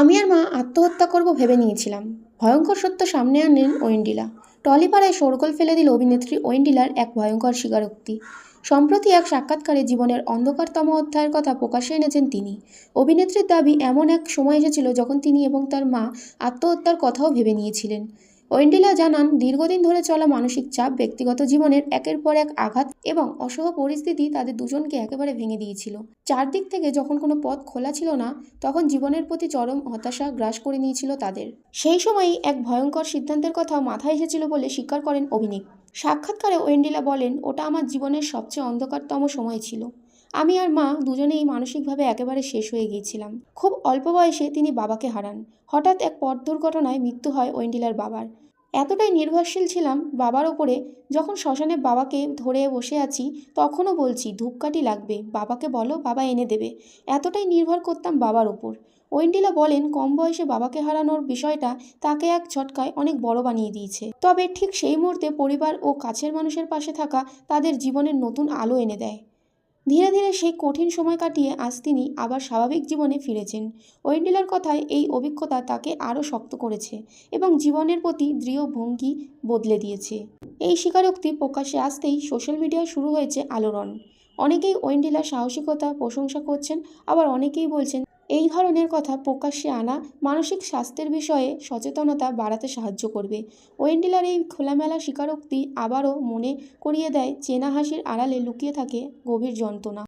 আমি আর মা আত্মহত্যা করব ভেবে নিয়েছিলাম। ভয়ঙ্কর সত্য সামনে আনলেন ওয়েন্ডিলা। টলিপাড়ায় শোরগোল ফেলে দিল অভিনেত্রী ওয়েন্ডিলার এক ভয়ঙ্কর স্বীকারোক্তি। সম্প্রতি এক সাক্ষাৎকারে জীবনের অন্ধকারতম অধ্যায়ের কথা প্রকাশে এনেছেন তিনি। অভিনেত্রীর দাবি এমন এক সময় এসেছিল যখন তিনি এবং তার মা আত্মহত্যার কথাও ভেবে নিয়েছিলেন। ওয়েন্ডিলা জানান, দীর্ঘদিন ধরে চলা মানসিক চাপ ব্যক্তিগত জীবনের একের পর এক আঘাত এবং অসহ পরিস্থিতি তাদের দুজনকে একেবারে ভেঙে দিয়েছিল। চারদিক থেকে যখন কোনো পথ খোলা ছিল না, তখন জীবনের প্রতি চরম হতাশা গ্রাস করে নিয়েছিল তাদের। সেই সময়ই এক ভয়ঙ্কর সিদ্ধান্তের কথা মাথায় এসেছিল বলে স্বীকার করেন অভিনেক। সাক্ষাৎকারে ওয়েন্ডিলা বলেন, ওটা আমার জীবনের সবচেয়ে অন্ধকারতম সময় ছিল। আমি আর মা দুজনেই মানসিকভাবে একেবারে শেষ হয়ে গিয়েছিলাম। খুব অল্প বয়সে তিনি বাবাকে হারান। হঠাৎ এক পথ দুর্ঘটনায় মৃত্যু হয় ওয়েন্ডিলার বাবার। এতটাই নির্ভরশীল ছিলাম বাবার ওপরে, যখন শ্মশানে বাবাকে ধরে বসে আছি, তখনও বলছি, ধূপকাঠি লাগবে, বাবাকে বলো, বাবা এনে দেবে। এতটাই নির্ভর করতাম বাবার ওপর। ওয়েন্ডিলা বলেন, কম বয়সে বাবাকে হারানোর বিষয়টা তাকে এক ঝটকায় অনেক বড় বানিয়ে দিয়েছে। তবে ঠিক সেই মুহূর্তে পরিবার ও কাছের মানুষের পাশে থাকা তাদের জীবনের নতুন আলো এনে দেয়। ধীরে ধীরে সেই কঠিন সময় কাটিয়ে আজ তিনি আবার স্বাভাবিক জীবনে ফিরেছেন। ওয়েন্ডেলার কথায় এই অভিজ্ঞতা তাকে আরও শক্ত করেছে এবং জীবনের প্রতি দৃঢ় ভঙ্গি বদলে দিয়েছে। এই স্বীকারোক্তি প্রকাশে আসতেই সোশ্যাল মিডিয়ায় শুরু হয়েছে আলোড়ন। অনেকেই ওয়েন্ডিলার সাহসিকতা প্রশংসা করছেন, আবার অনেকেই বলছেন এই ধরনের কথা প্রকাশ্যে আনা মানসিক স্বাস্থ্যের বিষয়ে সচেতনতা বাড়াতে সাহায্য করবে। ওয়েন্ডিলার এই খোলামেলা স্বীকারোক্তি আবারও মনে করিয়ে দেয় চেনা হাসির আড়ালে লুকিয়ে থাকে গভীর যন্ত্রণা।